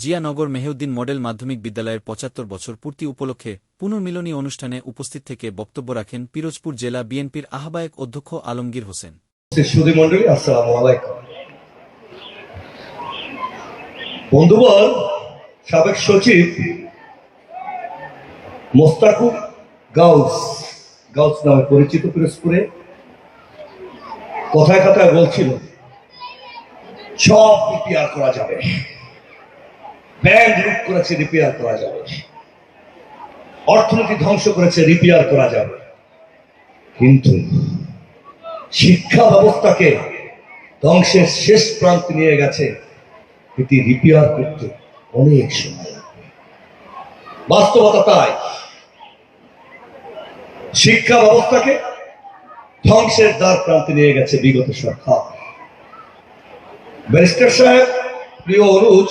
Zianagar মেহেউদ্দিন model মাধ্যমিক বিদ্যালয়ের পঁচাত্তর বছর পূর্তি উপলক্ষে পুনর্মিলনী অনুষ্ঠানে উপস্থিত থেকে বক্তব্য রাখেন পিরোজপুর জেলা বিএনপির আহ্বায়ক অধ্যক্ষ আলমগীর হোসেন। বন্ধুবর সাবেক সচিব মোস্তাকুব গাউস গাউস নামে পরিচিত পিরোজপুরে কথায় কথায় বলছিল, সব রিপেয়ার করা যাবে। ব্যাংক লুট করেছে রিপেয়ার করা যাবে। অর্থনীতি ধ্বংস করেছে রিপেয়ার করা যাবে। কিন্তু শিক্ষা ব্যবস্থাকে ধ্বংসের শেষ প্রান্তে নিয়ে গেছে, এটি রিপেয়ার করতে অনেক সময় বাস্তবতা তাই। শিক্ষা ব্যবস্থাকে ধ্বংসের দ্বার প্রান্তে নিয়ে গেছে বিগত সরকার। ব্যারিস্টার সাহেব, প্রিয় অনুজ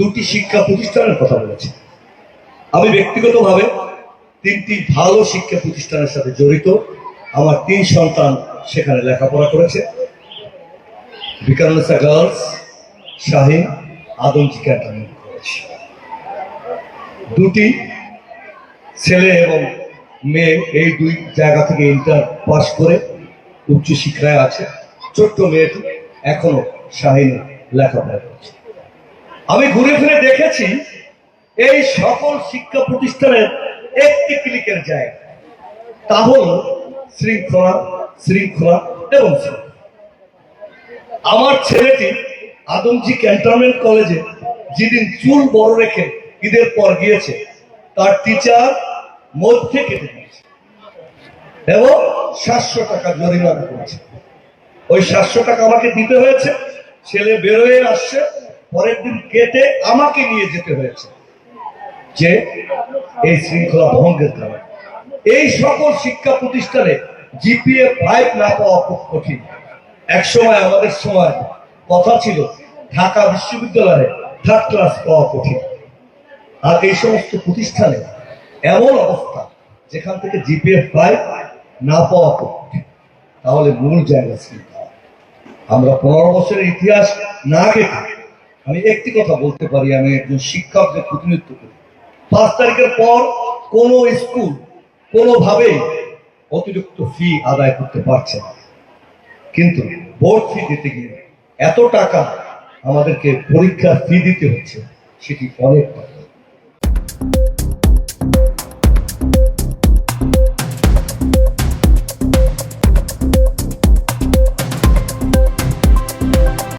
দুটি শিক্ষা প্রতিষ্ঠানের কথা বলেছি। আমি ব্যক্তিগতভাবে তিনটি ভালো শিক্ষা প্রতিষ্ঠানের সাথে জড়িত। আমার তিন সন্তান সেখানে লেখাপড়া করেছে। বিকারণসা গার্লস, শাহিন আদমজি ক্যান্টনমেন্ট দুটি ছেলে এবং মেয়ে এই দুই জায়গা থেকে ইন্টার পাস করে উচ্চশিক্ষায় আছে। ছোট্ট মেয়েটি এখনও শাহিন লেখাপড়া করছে। আমি ঘুরে ফিরে দেখেছি এই সকল শিক্ষা প্রতিষ্ঠানের একটি ক্লিকের জায়গা। তা হল শৃঙ্খলা শৃঙ্খলা এবং আমার ছেলেটি আদমজি ক্যান্টনমেন্ট কলেজে যেদিন চুল বড় রেখে ঈদের পর গিয়েছে, তার টিচার মধ্যে কেটে দিয়েছে এবং সাতশো টাকা জরিমানা করেছে। ওই সাতশো টাকা আমাকে দিতে হয়েছে, ছেলে বেরোয়, আসছে পরের দিন কেটে আমাকে নিয়ে যেতে হয়েছে। যে এই শৃঙ্খলা ভঙ্গের কারণে। এই সকল শিক্ষা প্রতিষ্ঠানে জিপিএ ফাইভ না পাওয়া খুব কঠিন। এক সময় আমাদের সময় কথা ছিল, ঢাকা বিশ্ববিদ্যালয়ে থার্ড ক্লাস পাওয়া কঠিন। আর এই সমস্ত প্রতিষ্ঠানে এমন অবস্থা, যেখান থেকে জিপিএ ফাইভ না পাওয়া কঠিন। তাহলে মূল জায়গা শৃঙ্খলা। আমরা পনেরো বছরের ইতিহাস না কেটে আমি একটি কথা বলতে পারি, আমি একজন শিক্ষকদের প্রতিনিধিত্ব করি। পাঁচ তারিখের পর কোনো স্কুল কোনোভাবে অতিরিক্ত ফি আদায় করতে পারছে না। কিন্তু বোর্ড ফি দিতে গিয়ে এত টাকা আমাদেরকে পরীক্ষার ফি দিতে হচ্ছে, সেটি অনেক টাকা।